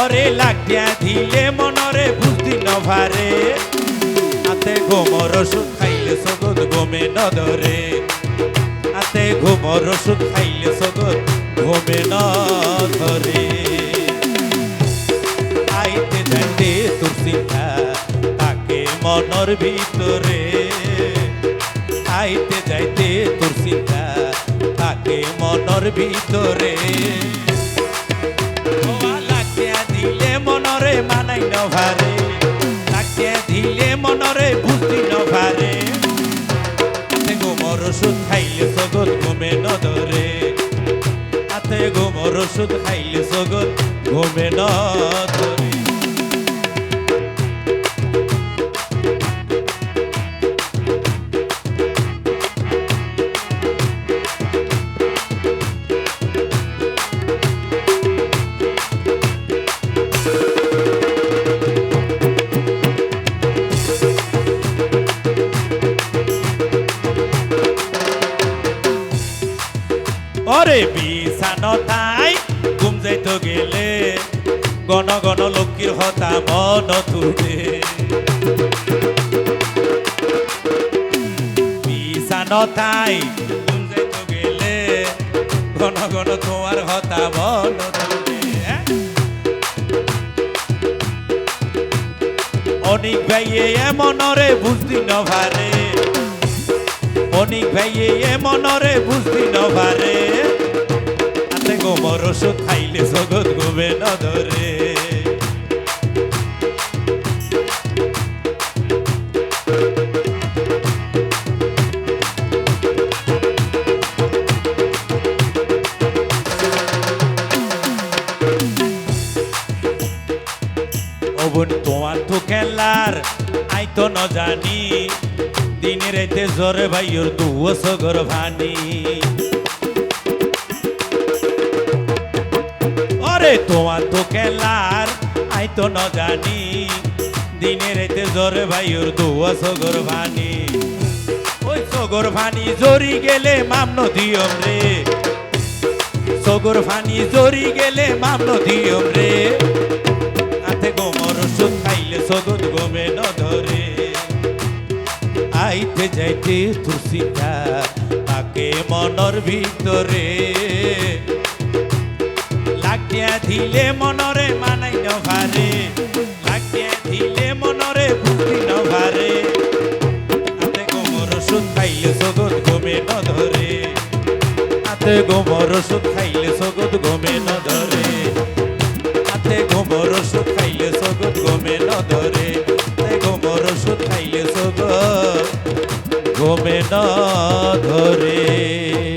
অরে লাগিয়া দিলে মনরে বুদ্ধি নভারে। হাতে ঘুমর ওষুধ খাইলে সগত ঘুমে নদরে। হাতে ঘুমর ওষুধ খাইলে সগত ঘুমে নধরে আইতে যাইতে তোর চিন্তা তাকে মনর ভিতরে। আইতে যাইতে তোর চিন্তা তাকে মনর ভিতরে। ঘুমে নদরে হাতে গোমর ওষুধ খাইলে সগর ঘুমে নদরে ওরে বিছানতাই ঘুম যাইতো গেলে। গণ গণ লক্ষ্মীর হতা মন তুলে। বিছানতাই ঘুম যাইতো গেলে। ঘন ঘন তোমার হতা মন? অনেক ভাইয়ে এমনরে বুঝতি নভারে অনেক ভাইয়ে এমনরে বুঝতি নভারে হাতে গোমর ওষুধ খাইলে জগৎ গোবে নদরে। অবন তোমার তো খেলার আই তো ন দিনে রাইতে জ্বরে ভাইয়ের দুও সগর ভানি। অরে তোমার তো খেলার আই তো ন জানি। দিনে রাইতে জ্বরে ভাইয়ের দুও সগর ভানি। ওই সগর ভানি জরি গেলে মামন দিয়ম রে সগর ভানি জরি গেলে মামন দিয়ম রে আইতে যাইতে তুলসিটা তাকে মনর ভিতরে লাগিয়া দিলে মনরে মানাই নভারে লাগিয়া দিলে মনরে বুদ্ধি নভারে হাতে গোমর ওষুধ খাইলে সগত গমে ন ধরে। হাতে গোমর ওষুধ খাইলে সগত গমে ন ধরে। হাতে গোবর ওষুধ খাইলে সগত গমে ন ধরে। হাতে গোবর ওষুধ খাইলে গমে ন ধরে